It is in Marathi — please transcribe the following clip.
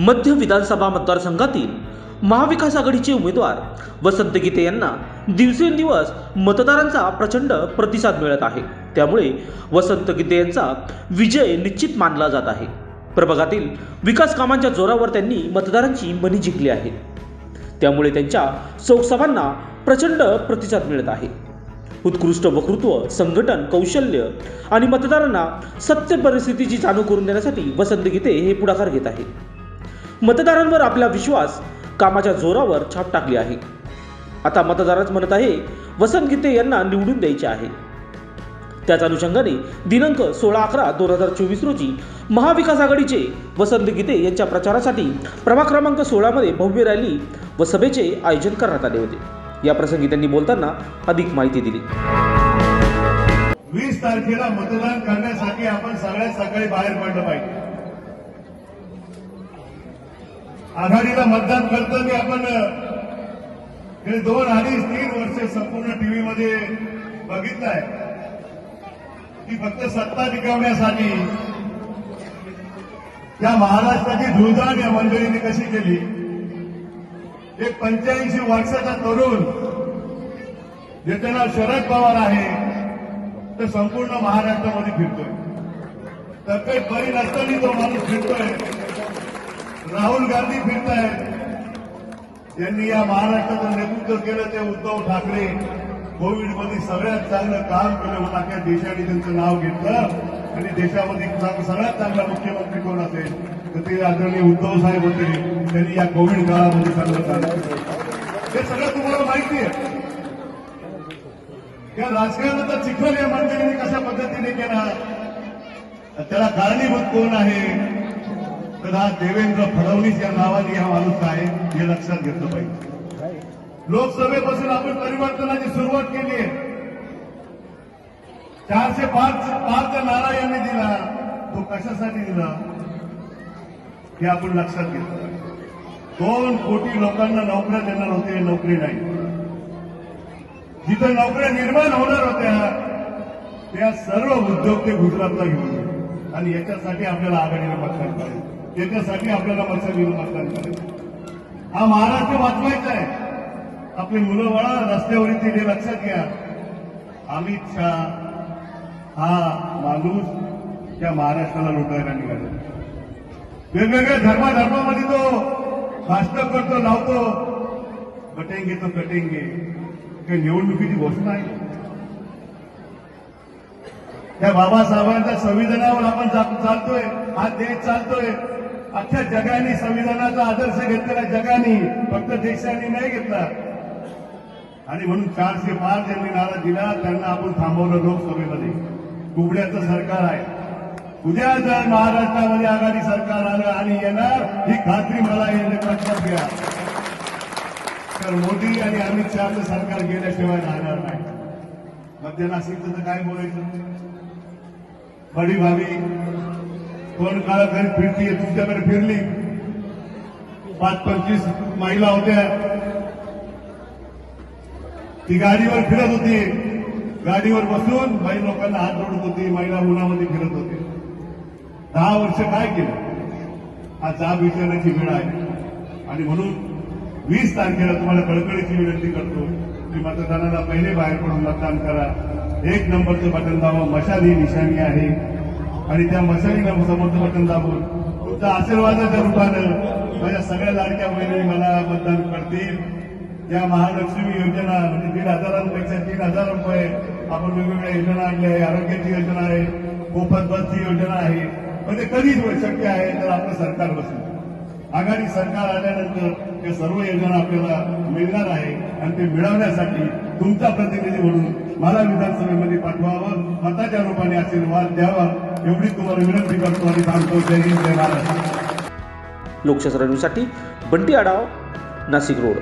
मध्य विधानसभा मतदारसंघातील महाविकास आघाडीचे उमेदवार वसंत गीते यांना दिवसेंदिवस मतदारांचा प्रचंड प्रतिसाद मिळत आहे. त्यामुळे वसंत गीते यांचा विजय निश्चित मानला जात आहे. प्रभागातील विकास कामांच्या जोरावर त्यांनी मतदारांची मनी जिंकली आहेत त्यामुळे त्यांच्या चौकसभांना प्रचंड प्रतिसाद मिळत आहे. उत्कृष्ट वक्तृत्व संघटन कौशल्य आणि मतदारांना सत्य परिस्थितीची जाणीव करून देण्यासाठी वसंत गीते हे पुढाकार घेत आहे मतदारांवर आपला विश्वास कामाच्या जोरावर छाप टाकली आहे. आता मतदारच म्हणत आहे वसंत गीते यांना निवडून द्यायचे आहे. त्याच अनुषंगाने दिनांक सोळा अकरा दोन हजार चोवीस रोजी महाविकास आघाडीचे वसंत गीते यांच्या प्रचारासाठी प्रभाग क्रमांक सोळामध्ये भव्य रॅली व सभेचे आयोजन करण्यात आले होते. या प्रसंगी त्यांनी बोलताना अधिक माहिती दिली. वीस तारखेला मतदान करण्यासाठी आपण सगळ्यात सकाळी बाहेर पडलं पाहिजे. आघाडीला मतदान करताना आपण गेले दोन अडीच तीन वर्ष संपूर्ण टीव्ही मध्ये आहे की फक्त सत्ता टिकवण्यासाठी. या महाराष्ट्राची धुळधाण या मंडळीने कशी केली? एक पंच्याऐंशी वर्षाचा तरुण ज्याचं नाव शरद पवार आहे तर संपूर्ण महाराष्ट्रामध्ये फिरतोय. तब्येत बरी नसताना तो माणूस फिरतोय. राहुल गांधी फिरतायत त्यांनी या महाराष्ट्राचं नेतृत्व केलं ते उद्धव ठाकरे. कोविडमध्ये सगळ्यात चांगलं काम केलं होतं. अख्या देशाने त्यांचं नाव घेतलं. आणि देशामध्ये सगळ्यात चांगला मुख्यमंत्री कोण असेल? तर ते आदरणीय उद्धव साहेब होते. त्यांनी या कोविड काळामध्ये चांगलं काम केलं हे सगळं तुम्हाला माहिती आहे. या राजकारणाचा चिखल या मंडळीने कशा पद्धतीने केला? त्याला कारणीभूत कोण आहे? पंतप्रधान देवेंद्र फडणवीस या नावाने हा माणूस आहे हे लक्षात घेतलं पाहिजे. लोकसभेपासून आपण परिवर्तनाची सुरुवात केली आहे. चारशे पाच पाच नारा यांनी दिला तो कशासाठी दिला? हे आपण लक्षात घेतलं दोन कोटी लोकांना नोकऱ्या देणार होते नोकरी नाही. जिथं नोकऱ्या निर्माण होणार होत्या त्या सर्व उद्योग ते गुजरातला घेऊन आणि याच्यासाठी आपल्याला आघाडीला मतदान करायचं त्याच्यासाठी आपल्याला मत्सरीला मतदान करायचं हा महाराष्ट्र वाचवायचा आहे. आपली मुलं वळा रस्त्यावर येतील हे लक्षात घ्या. अमित शहा हा माणूस त्या महाराष्ट्राला लुटायला निघाला. वेगवेगळ्या धर्माधर्मामध्ये तो भाषण करतो लावतो. कटेंगे तो कटेंगे. काही निवडणुकीची घोषणा आहे. त्या बाबासाहेबांच्या संविधानावर आपण चालतोय. हा देश चालतोय. अख्ख्या जगाने संविधानाचा आदर्श घेतलेला जगाने फक्त देशाने नाही घेतला. आणि म्हणून चारशे पाच ज्यांनी नारा दिला त्यांना आपण थांबवलं लोकसभेमध्ये कुबड्याचं सरकार आहे. उद्या जर महाराष्ट्रामध्ये आघाडी सरकार आलं आणि येणार ही खात्री मला आहे लक्षात घ्या तर मोदी आणि अमित शहाचं सरकार गेल्याशिवाय राहणार नाही. मध्य नाशिकचं तर काय बोलायचं? बडी भावी कोण काळ घरी फिरतीये तुमच्याकडे फिरली. पाच पंचवीस महिला होत्या. ती गाडीवर फिरत होती. गाडीवर बसून बाई लोकांना हात जोडत होती महिला उन्हामध्ये फिरत होती. दहा वर्ष काय केलं? हा जाब विचारण्याची वेळ आहे. आणि म्हणून वीस तारखेला तुम्हाला कळकळीची विनंती करतो. की मतदानाला पहिले बाहेर पडून मतदान करा. एक नंबरचं बटन दावा मशाल निशाणी आहे. आणि त्या मशालीला समर्थ बटन दाबून तुमच्या आशीर्वादाच्या रूपानं. माझ्या सगळ्या लाडक्या बहिणी मला मतदान करतील. या महालक्ष्मी योजना म्हणजे दीड हजारांपेक्षा तीन हजार रुपये आपण वेगवेगळ्या योजना आणल्या आहे आरोग्याची योजना आहे मोफत बसची योजना आहे. म्हणजे कधीच शक्य आहे तर आपलं सरकार बसेल आघाडी सरकार आल्यानंतर या सर्व योजना आपल्याला मिळणार आहे आणि ते मिळवण्यासाठी तुमचा प्रतिनिधी म्हणून मला विधानसभेमध्ये पाठवावं मताच्या रूपाने आशीर्वाद द्यावा. एवढी तुम्हाला विनंती करतो आणि सांगतो जय हिंद जय महाराष्ट्र लोकशास्त्र बंटी आडाव नाशिक रोड.